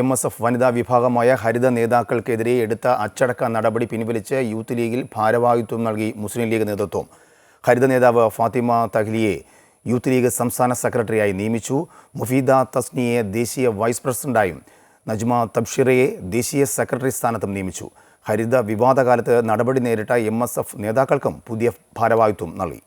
M S F വനിതാ വിഭാഗമായ ഹരിത നേതാക്കൾക്കെതിരെ എടുത്ത അച്ചടക്ക നടപടി പിൻവലിച്ച് യൂത്ത് ലീഗിൽ ഭാരവാഹിത്വം നൽകി മുസ്ലിം ലീഗ് നേതൃത്വം. ഹരിത നേതാവ് ഫാത്തിമ തഹ്ലിയെ യൂത്ത് ലീഗ് സംസ്ഥാന സെക്രട്ടറിയായി നിയമിച്ചു. മുഫീദ തസ്നിയെ ദേശീയ വൈസ് പ്രസിഡന്റായും നജ്മ തബ്ഷിറയെ ദേശീയ സെക്രട്ടറി സ്ഥാനത്തും നിയമിച്ചു. ഹരിത വിവാദകാലത്ത് നടപടി നേരിട്ട എം എസ് എഫ് നേതാക്കൾക്കും പുതിയ ഭാരവാഹിത്വം നൽകി.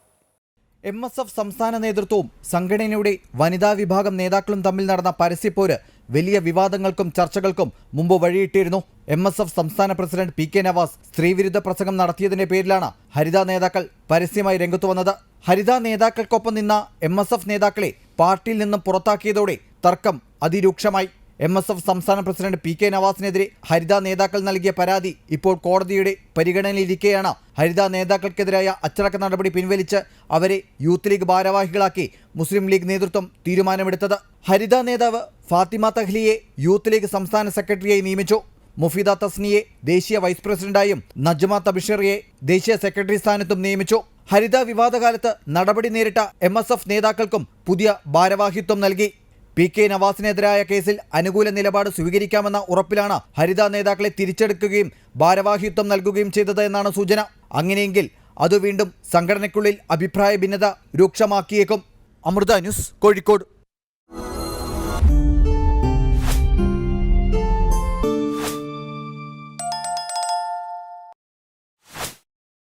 എം എസ് എഫ് സംസ്ഥാന നേതൃത്വവും സംഘടനയുടെ വനിതാ വിഭാഗം നേതാക്കളും തമ്മിൽ നടന്ന പരസ്യപ്പോര് വലിയ വിവാദങ്ങൾക്കും ചർച്ചകൾക്കും മുമ്പ് വഴിയിട്ടിരുന്നു. എം എസ് എഫ് സംസ്ഥാന പ്രസിഡന്റ് പി കെ നവാസ് സ്ത്രീവിരുദ്ധ പ്രസംഗം നടത്തിയതിന്റെ പേരിലാണ് ഹരിത നേതാക്കൾ പരസ്യമായി രംഗത്തു വന്നത്. ഹരിത നേതാക്കൾക്കൊപ്പം നിന്ന എം നേതാക്കളെ പാർട്ടിയിൽ നിന്നും പുറത്താക്കിയതോടെ തർക്കം അതിരൂക്ഷമായി. എം എസ് എഫ് സംസ്ഥാന പ്രസിഡന്റ് പി കെ നവാസിനെതിരെ ഹരിത നേതാക്കൾ നൽകിയ പരാതി ഇപ്പോൾ കോടതിയുടെ പരിഗണനയിലിരിക്കെയാണ്. ഹരിത നേതാക്കൾക്കെതിരായ അച്ചടക്ക നടപടി പിൻവലിച്ച് അവരെ യൂത്ത് ലീഗ് ഭാരവാഹികളാക്കി മുസ്ലിം ലീഗ് നേതൃത്വം തീരുമാനമെടുത്തത്. ഹരിത നേതാവ് ഫാത്തിമ തഹ്ലിയെ യൂത്ത് ലീഗ് സംസ്ഥാന സെക്രട്ടറിയായി നിയമിച്ചു. മുഫീദ തസ്നിയെ ദേശീയ വൈസ് പ്രസിഡന്റായും നജ്മ തബിഷറിയെ ദേശീയ സെക്രട്ടറി സ്ഥാനത്തും നിയമിച്ചു. ഹരിത വിവാദകാലത്ത് നടപടി നേരിട്ട എം നേതാക്കൾക്കും പുതിയ ഭാരവാഹിത്വം നൽകി. പി കെ നവാസിനെതിരായ കേസിൽ അനുകൂല നിലപാട് സ്വീകരിക്കാമെന്ന ഉറപ്പിലാണ് ഹരിത നേതാക്കളെ തിരിച്ചെടുക്കുകയും ഭാരവാഹിത്വം നൽകുകയും ചെയ്തത് എന്നാണ് സൂചന. അങ്ങനെയെങ്കിൽ അത് വീണ്ടും സംഘടനയ്ക്കുള്ളിൽ അഭിപ്രായ ഭിന്നത രൂക്ഷമാക്കിയേക്കും. അമൃത ന്യൂസ് കോഴിക്കോട്.